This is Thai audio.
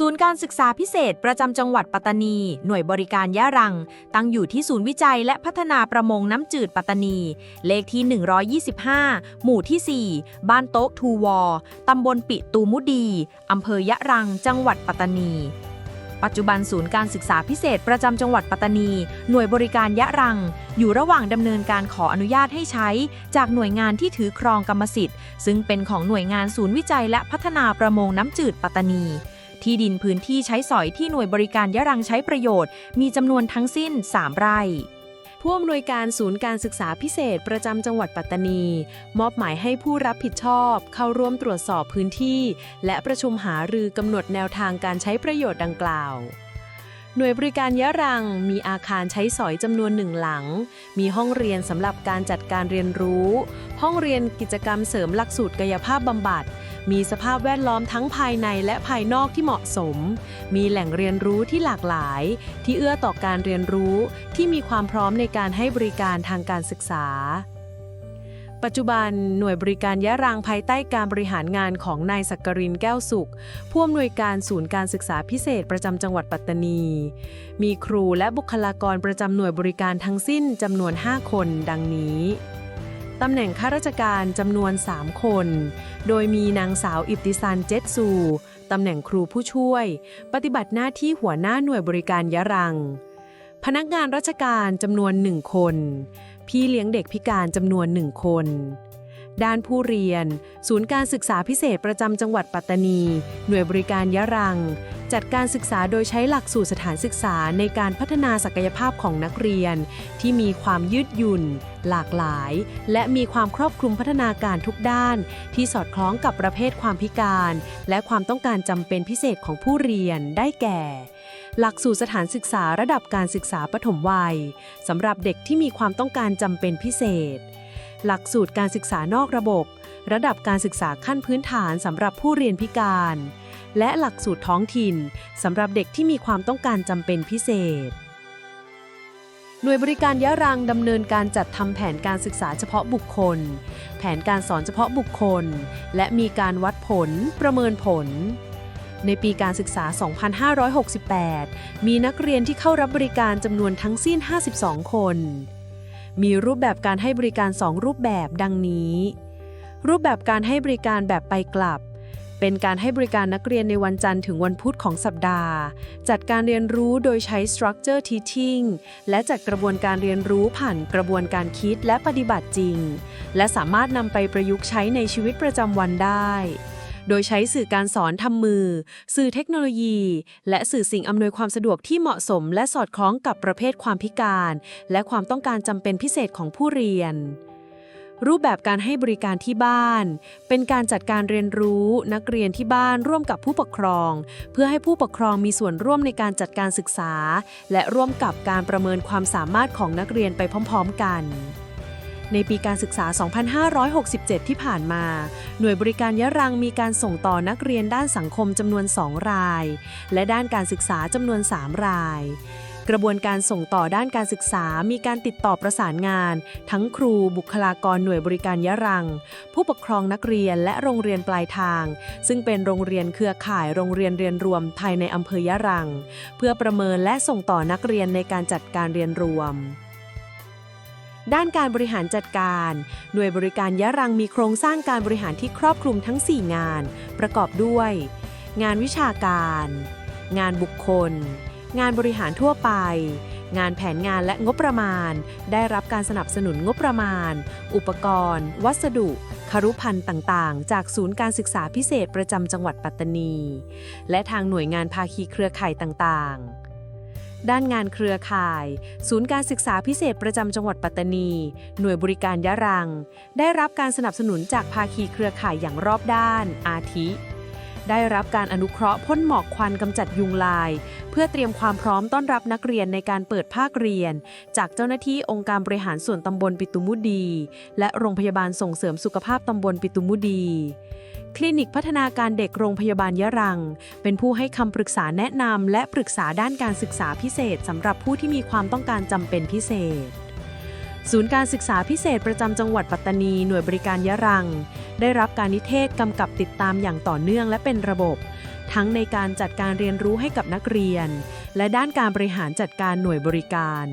ศูนย์การศึกษาพิเศษประจำจังหวัดปัตตานี หน่วยบริการยะรัง ตั้งอยู่ที่ศูนย์วิจัยและพัฒนาประมงน้ำจืดปัตตานี เลขที่ 125 หมู่ที่ 4 บ้านโต๊ะทูวอตำบลปิตูมุดีอำเภอยะรัง จังหวัดปัตตานี ปัจจุบันศูนย์การศึกษาพิเศษประจำจังหวัดปัตตานี หน่วยบริการยะรัง อยู่ระหว่างดำเนินการขออนุญาตให้ใช้ จากหน่วยงานที่ถือครองกรรมสิทธิ์ ซึ่งเป็นของหน่วยงานศูนย์วิจัยและพัฒนาประมงน้ำจืดปัตตานี ที่ดินพื้นที่ใช้สอยที่หน่วยบริการยะรังใช้ประโยชน์ มีจำนวนทั้งสิ้น 3 ไร่ผู้อำนวยการศูนย์การศึกษาพิเศษประจำจังหวัดปัตตานี มอบหมายให้ผู้รับผิดชอบ เข้าร่วมตรวจสอบพื้นที่ และประชุมหารือกำหนดแนวทางการใช้ประโยชน์ดังกล่าว หน่วยบริการยะรัง มีอาคารใช้สอยจำนวนหนึ่งหลัง มีห้องเรียนสำหรับการจัดการเรียนรู้ ห้องเรียนกิจกรรมเสริมหลักสูตรกายภาพบำบัด มีสภาพแวดล้อมทั้งภายในและภายนอกที่เหมาะสม มีแหล่งเรียนรู้ที่หลากหลาย ที่เอื้อต่อการเรียนรู้ ที่มีความพร้อมในการให้บริการทางการศึกษา ปัจจุบันหน่วยบริการยะรังภายใต้การบริหารงานของนายสักกรินแก้วสุข ผู้อำนวยการศูนย์การศึกษาพิเศษประจำจังหวัดปัตตานี มีครูและบุคลากรประจำหน่วยบริการทั้งสิ้นจำนวน 5 คนดังนี้ตำแหน่งข้าราชการจำนวน 3 คน โดยมีนางสาวอิบติซันเจตซูตำแหน่งครูผู้ช่วย ปฏิบัติหน้าที่หัวหน้าหน่วยบริการยะรัง พนักงานราชการจำนวนหนึ่งคน พี่เลี้ยงเด็กพิการจำนวนหนึ่งคน ด้านผู้เรียน ศูนย์การศึกษาพิเศษประจำจังหวัดปัตตานี หน่วยบริการยะรัง จัดการศึกษาโดยใช้หลักสูตรสถานศึกษาในการพัฒนาศักยภาพของนักเรียน ที่มีความยืดหยุ่น หลากหลาย และมีความครอบคลุมพัฒนาการทุกด้าน ที่สอดคล้องกับประเภทความพิการ และความต้องการจำเป็นพิเศษของผู้เรียนได้แก่ หลักสูตรสถานศึกษาระดับการศึกษาปฐมวัยสำหรับเด็กที่มีความต้องการจำเป็นพิเศษ หลักสูตรการศึกษานอกระบบ ระดับการศึกษาขั้นพื้นฐานสำหรับผู้เรียนพิการ และหลักสูตรท้องถิ่นสำหรับเด็กที่มีความต้องการจำเป็นพิเศษ หน่วยบริการยะรังดำเนินการจัดทำแผนการศึกษาเฉพาะบุคคล แผนการสอนเฉพาะบุคคล และมีการวัดผลประเมินผลในปีการศึกษา 2568 มีนักเรียนที่เข้ารับบริการจำนวนทั้งสิ้น 52 คน มีรูปแบบการให้บริการ 2 รูปแบบดังนี้ รูปแบบการให้บริการแบบไปกลับ เป็นการให้บริการนักเรียนในวันจันทร์ถึงวันพุธของสัปดาห์ จัดการเรียนรู้โดยใช้ structure teaching และจัดกระบวนการเรียนรู้ผ่านกระบวนการคิดและปฏิบัติจริง และสามารถนำไปประยุกต์ใช้ในชีวิตประจำวันได้ โดยใช้สื่อการสอนทำมือ สื่อเทคโนโลยี และสื่อสิ่งอำนวยความสะดวกที่เหมาะสม และสอดคล้องกับประเภทความพิการ และความต้องการจำเป็นพิเศษของผู้เรียน รูปแบบการให้บริการที่บ้าน เป็นการจัดการเรียนรู้นักเรียนที่บ้านร่วมกับผู้ปกครอง เพื่อให้ผู้ปกครองมีส่วนร่วมในการจัดการศึกษา และร่วมกับการประเมินความสามารถของนักเรียนไปพร้อม ๆ กันในปีการศึกษา 2567 ที่ผ่านมา หน่วยบริการยะรังมีการส่งต่อนักเรียนด้านสังคมจำนวน 2 ราย และด้านการศึกษาจำนวน 3 ราย กระบวนการส่งต่อด้านการศึกษา มีการติดต่อประสานงาน ทั้งครูบุคลากรหน่วยบริการยะรัง ผู้ปกครองนักเรียนและโรงเรียนปลายทาง ซึ่งเป็นโรงเรียนเครือข่ายโรงเรียนเรียนรวมภายในอำเภอยะรัง เพื่อประเมินและส่งต่อนักเรียนในการจัดการเรียนรวมด้านการบริหารจัดการ หน่วยบริการยะรังมีโครงสร้างการบริหารที่ครอบคลุมทั้ง 4 งาน ประกอบด้วย งานวิชาการ งานบุคคล งานบริหารทั่วไป งานแผนงานและงบประมาณ ได้รับการสนับสนุนงบประมาณ อุปกรณ์ วัสดุคารุพันธ์ต่างๆ จากศูนย์การศึกษาพิเศษประจำจังหวัดปัตตานี และทางหน่วยงานภาคีเครือข่ายต่างๆด้านงานเครือข่าย ศูนย์การศึกษาพิเศษประจำจังหวัดปัตตานี หน่วยบริการยะรัง ได้รับการสนับสนุนจากภาคีเครือข่ายอย่างรอบด้าน อาทิ ได้รับการอนุเคราะห์พ่นหมอกควันกำจัดยุงลาย เพื่อเตรียมความพร้อมต้อนรับนักเรียนในการเปิดภาคเรียน จากเจ้าหน้าที่องค์การบริหารส่วนตำบลปิตุมุดี และโรงพยาบาลส่งเสริมสุขภาพตำบลปิตุมุดี คลินิกพัฒนาการเด็กโรงพยาบาลยะรัง เป็นผู้ให้คำปรึกษาแนะนำและปรึกษาด้านการศึกษาพิเศษสำหรับผู้ที่มีความต้องการจำเป็นพิเศษ ศูนย์การศึกษาพิเศษประจำจังหวัดปัตตานีหน่วยบริการยะรัง ได้รับการนิเทศกำกับติดตามอย่างต่อเนื่องและเป็นระบบ ทั้งในการจัดการเรียนรู้ให้กับนักเรียน และด้านการบริหารจัดการหน่วยบริการ